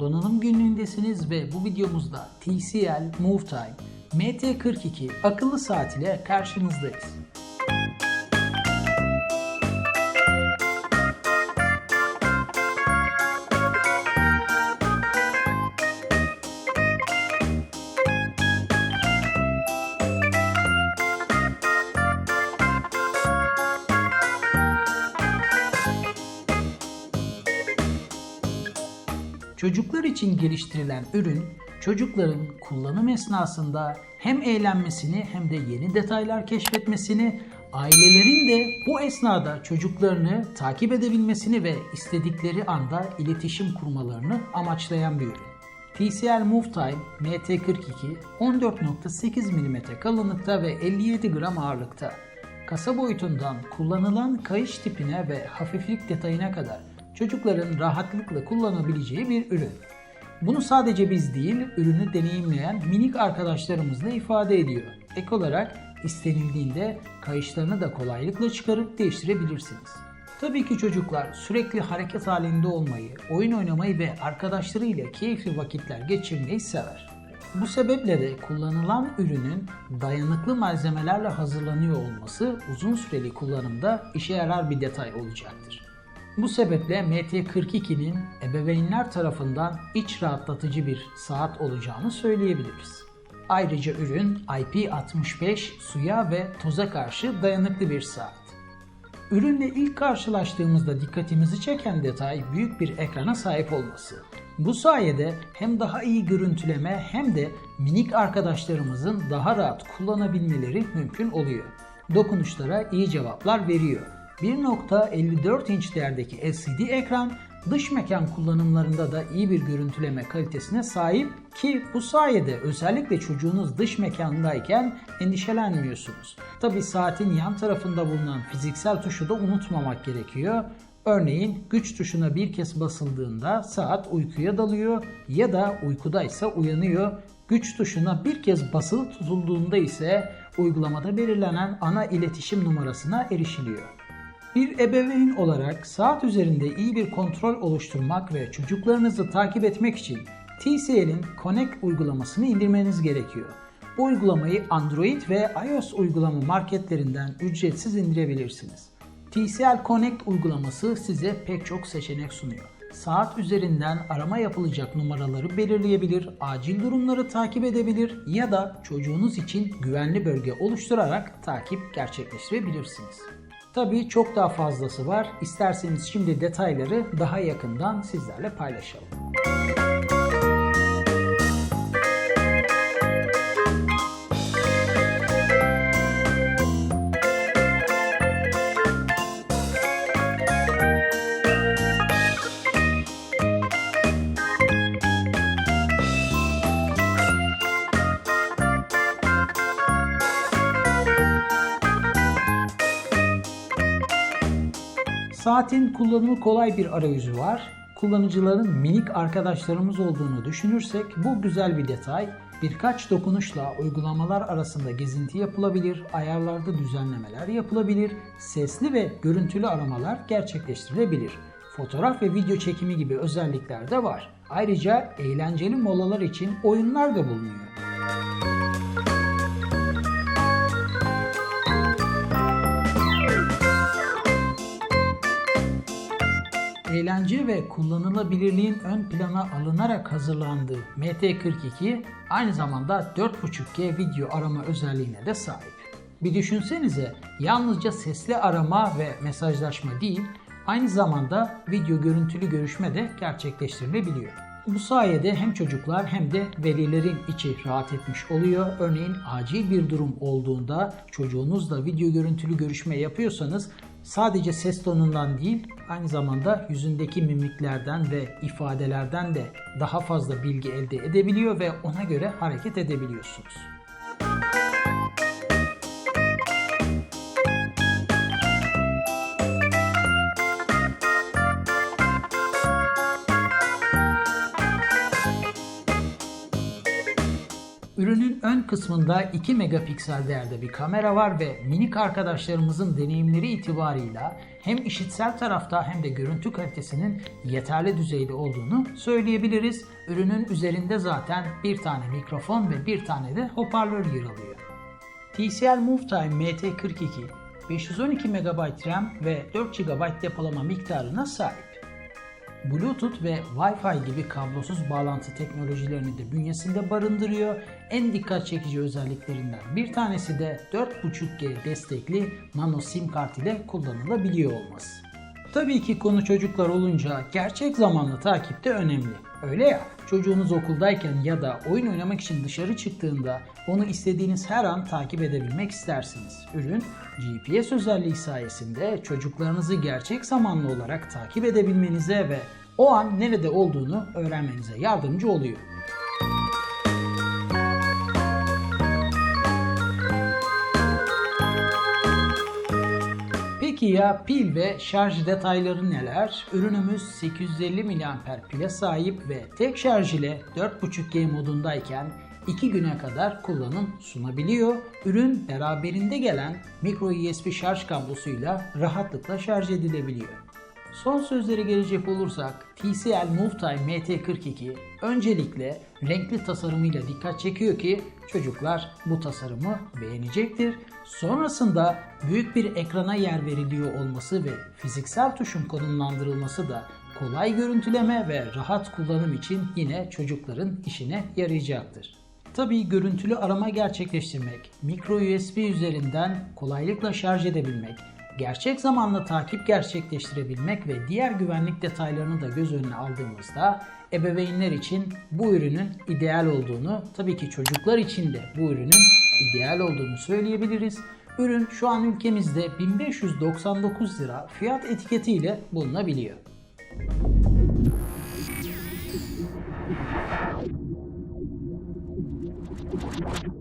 donanım günlüğündesiniz ve bu videomuzda TCL Move Time MT42 akıllı saat ile karşınızdayız. Çocuklar için geliştirilen ürün, çocukların kullanım esnasında hem eğlenmesini hem de yeni detaylar keşfetmesini, ailelerin de bu esnada çocuklarını takip edebilmesini ve istedikleri anda iletişim kurmalarını amaçlayan bir ürün. TCL Move Time MT42 14.8 mm kalınlıkta ve 57 gram ağırlıkta. Kasa boyutundan kullanılan kayış tipine ve hafiflik detayına kadar çocukların rahatlıkla kullanabileceği bir ürün. Bunu sadece biz değil, ürünü deneyimleyen minik arkadaşlarımız da ifade ediyor. Ek olarak istenildiğinde kayışlarını da kolaylıkla çıkarıp değiştirebilirsiniz. Tabii ki çocuklar sürekli hareket halinde olmayı, oyun oynamayı ve arkadaşlarıyla keyifli vakitler geçirmeyi sever. Bu sebeple de kullanılan ürünün dayanıklı malzemelerle hazırlanıyor olması uzun süreli kullanımda işe yarar bir detay olacaktır. Bu sebeple MT42'nin ebeveynler tarafından iç rahatlatıcı bir saat olacağını söyleyebiliriz. Ayrıca ürün IP65 suya ve toza karşı dayanıklı bir saat. Ürünle ilk karşılaştığımızda dikkatimizi çeken detay büyük bir ekrana sahip olması. Bu sayede hem daha iyi görüntüleme hem de minik arkadaşlarımızın daha rahat kullanabilmeleri mümkün oluyor. Dokunuşlara iyi cevaplar veriyor. 1.54 inç değerdeki LCD ekran dış mekan kullanımlarında da iyi bir görüntüleme kalitesine sahip ki bu sayede özellikle çocuğunuz dış mekandayken endişelenmiyorsunuz. Tabi saatin yan tarafında bulunan fiziksel tuşu da unutmamak gerekiyor. Örneğin güç tuşuna bir kez basıldığında saat uykuya dalıyor ya da uykudaysa uyanıyor. Güç tuşuna bir kez basılı tutulduğunda ise uygulamada belirlenen ana iletişim numarasına erişiliyor. Bir ebeveyn olarak saat üzerinde iyi bir kontrol oluşturmak ve çocuklarınızı takip etmek için TCL'in Connect uygulamasını indirmeniz gerekiyor. Bu uygulamayı Android ve iOS uygulama marketlerinden ücretsiz indirebilirsiniz. TCL Connect uygulaması size pek çok seçenek sunuyor. Saat üzerinden arama yapılacak numaraları belirleyebilir, acil durumları takip edebilir ya da çocuğunuz için güvenli bölge oluşturarak takip gerçekleştirebilirsiniz. Tabii çok daha fazlası var. İsterseniz şimdi detayları daha yakından sizlerle paylaşalım. Saatin kullanımı kolay bir arayüzü var. Kullanıcıların minik arkadaşlarımız olduğunu düşünürsek bu güzel bir detay. Birkaç dokunuşla uygulamalar arasında gezinti yapılabilir, ayarlarda düzenlemeler yapılabilir, sesli ve görüntülü aramalar gerçekleştirilebilir. Fotoğraf ve video çekimi gibi özellikler de var. Ayrıca eğlenceli molalar için oyunlar da bulunuyor. Eğlence ve kullanılabilirliğin ön plana alınarak hazırlandığı MT42 aynı zamanda 4.5G video arama özelliğine de sahip. Bir düşünsenize yalnızca sesli arama ve mesajlaşma değil, aynı zamanda video görüntülü görüşme de gerçekleştirilebiliyor. Bu sayede hem çocuklar hem de velilerin içi rahat etmiş oluyor. Örneğin acil bir durum olduğunda çocuğunuzla video görüntülü görüşme yapıyorsanız sadece ses tonundan değil aynı zamanda yüzündeki mimiklerden ve ifadelerden de daha fazla bilgi elde edebiliyor ve ona göre hareket edebiliyorsunuz. Kısmında 2 megapiksel değerde bir kamera var ve minik arkadaşlarımızın deneyimleri itibarıyla hem işitsel tarafta hem de görüntü kalitesinin yeterli düzeyde olduğunu söyleyebiliriz. Ürünün üzerinde zaten bir tane mikrofon ve bir tane de hoparlör yer alıyor. TCL MoveTime MT42 512 MB RAM ve 4 GB depolama miktarına sahip. Bluetooth ve Wi-Fi gibi kablosuz bağlantı teknolojilerini de bünyesinde barındırıyor. En dikkat çekici özelliklerinden bir tanesi de 4.5G destekli nano sim kart ile kullanılabiliyor olması. Tabii ki konu çocuklar olunca gerçek zamanlı takip de önemli. Öyle ya, çocuğunuz okuldayken ya da oyun oynamak için dışarı çıktığında onu istediğiniz her an takip edebilmek istersiniz. Ürün GPS özelliği sayesinde çocuklarınızı gerçek zamanlı olarak takip edebilmenize ve o an nerede olduğunu öğrenmenize yardımcı oluyor. Peki ya pil ve şarj detayları neler? Ürünümüz 850 mAh pile sahip ve tek şarj ile 4.5G modundayken 2 güne kadar kullanım sunabiliyor. Ürün beraberinde gelen micro USB şarj kablosuyla rahatlıkla şarj edilebiliyor. Son sözlere gelecek olursak TCL MoveTime MT42 öncelikle renkli tasarımıyla dikkat çekiyor ki çocuklar bu tasarımı beğenecektir. Sonrasında büyük bir ekrana yer veriliyor olması ve fiziksel tuşun konumlandırılması da kolay görüntüleme ve rahat kullanım için yine çocukların işine yarayacaktır. Tabii görüntülü arama gerçekleştirmek, micro USB üzerinden kolaylıkla şarj edebilmek, gerçek zamanlı takip gerçekleştirebilmek ve diğer güvenlik detaylarını da göz önüne aldığımızda ebeveynler için bu ürünün ideal olduğunu, tabii ki çocuklar için de bu ürünün ideal olduğunu söyleyebiliriz. Ürün şu an ülkemizde 1599 lira fiyat etiketiyle bulunabiliyor.